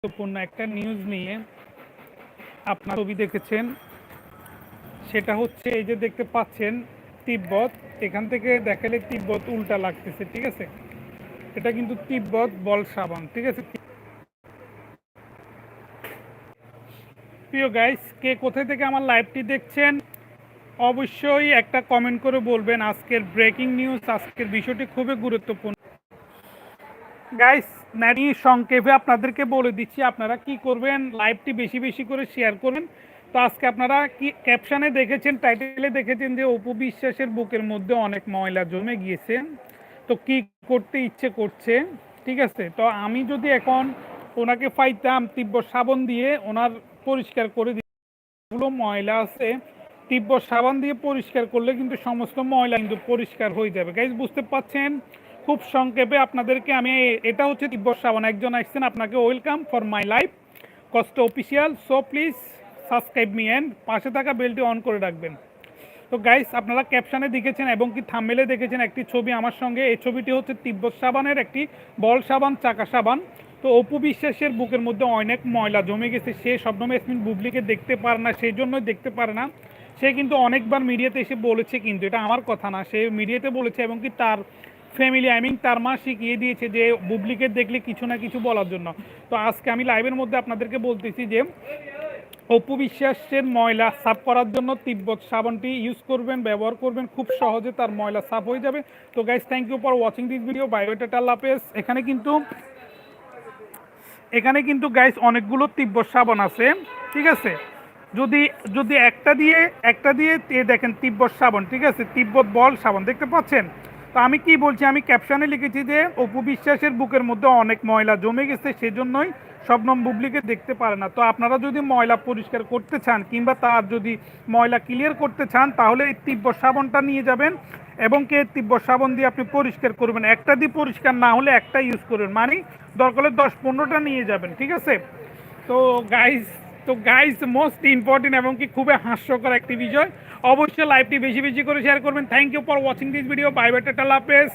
গুরুত্বপূর্ণ একটা নিউজ নিয়ে আপনার ছবি দেখেছেন। সেটা হচ্ছে এই যে দেখতে পাচ্ছেন তিব্বত। এখান থেকে দেখালে তিব্বত উল্টা লাগতেছে, ঠিক আছে? এটা কিন্তু তিব্বত বল সাবান ঠিক আছে? প্রিয় গাইস কে কোথায় থেকে আমার লাইভটি দেখছেন? অবশ্যই একটা কমেন্ট করে বলবেন। আজকের ব্রেকিং নিউজ আজকের বিষয়টি খুবই গুরুত্বপূর্ণ। গাইস নারী সংক্ষেপে আপনাদেরকে বলে দিচ্ছি, আপনারা কি করবেন লাইভটি বেশি বেশি করে শেয়ার করবেন। তো আজকে আপনারা কি ক্যাপশনে দেখেছেন টাইটেলে দেখেছেন যে অপু বিশ্বাসের বুকের মধ্যে অনেক ময়লা জমে গিয়েছে। তো কি করতে ইচ্ছে করছে, ঠিক আছে? তো আমি যদি এখন ওনাকে পাইতাম তীব্র সাবন দিয়ে, ওনার পরিষ্কার করে দিই। যেগুলো ময়লা আছে তীব্র সাবান দিয়ে পরিষ্কার করলে কিন্তু সমস্ত ময়লা কিন্তু পরিষ্কার হয়ে যাবে। গাইজ বুঝতে পাচ্ছেন খুব সংক্ষেপে আপনাদেরকে আমি এটা হচ্ছে তীব্র সাবান একজন আসছেন, আপনাকে ওয়েলকাম ফর মাই লাইফ কষ্ট official so please subscribe me and পাশে থাকা বেলটি অন করে রাখবেন। তো গাইস আপনারা ক্যাপশানে দেখেছেন এবং কি থামেলে দেখেছেন একটি ছবি আমার সঙ্গে। এই ছবিটি হচ্ছে তিব্বত সাবানের একটি বল সাবান চাকা সাবান তো অপু বিশ্বাসের বুকের মধ্যে অনেক ময়লা জমে গেছে। সে শবনম ইয়াসমিন বুবলিকে দেখতে পারে না, সেই জন্যই দেখতে পারে না। সে কিন্তু অনেকবার মিডিয়াতে এসে বলেছে কিন্তু, এটা আমার কথা না। সে মিডিয়াতে বলেছে এবং কি তার ফ্যামিলি আই মিন তার মা শিখিয়ে দিয়েছে যে বুবলিকে দেখলে কিছু না কিছু বলার জন্য। তো আজকে আমি লাইভের মধ্যে আপনাদেরকে বলতেছি যে, অপু বিশ্বাসের ময়লা সাফ করার জন্য তিব্বত সাবানটি ইউজ করবেন, ব্যবহার করবেন, খুব সহজে তার ময়লা সাফ হয়ে যাবে। তো guys thank you for watching this video বায়োটা লাপেস এখানে কিন্তু এখানে কিন্তু গাইস অনেকগুলো তিব্বত সাবান আছে, ঠিক আছে? যদি যদি একটা দিয়ে একটা দিয়ে দেখেন তিব্বত সাবান ঠিক আছে? তিব্বত বল সাবান দেখতে পাচ্ছেন? তো আমি কি বলছি, আমি ক্যাপশনে লিখেছি যে, অপু বিশ্বাসের বুকের মধ্যে অনেক ময়লা জমে গেছে, সেজন্যই শবনম বুবলিকে দেখতে পারে না। তো আপনারা যদি ময়লা পরিষ্কার করতে চান, কিংবা তার যদি ময়লা ক্লিয়ার করতে চান, তাহলে এই তিব্বত সাবানটা নিয়ে যাবেন এবং কে তিব্বত সাবান দিয়ে আপনি পরিষ্কার করবেন। একটা দিয়ে পরিষ্কার না হলে একটা ইউজ করবেন। মানে দরকার হলে দশ পনেরোটা নিয়ে যাবেন, ঠিক আছে? তো গাইজ তো গাইজ মোস্ট ইম্পর্টেন্ট এবং কি খুবই হাস্যকর একটি বিষয়। অবশ্যই লাইভটি বেশি বেশি করে শেয়ার করবেন। Thank you for watching this video bye bye tata লাপেস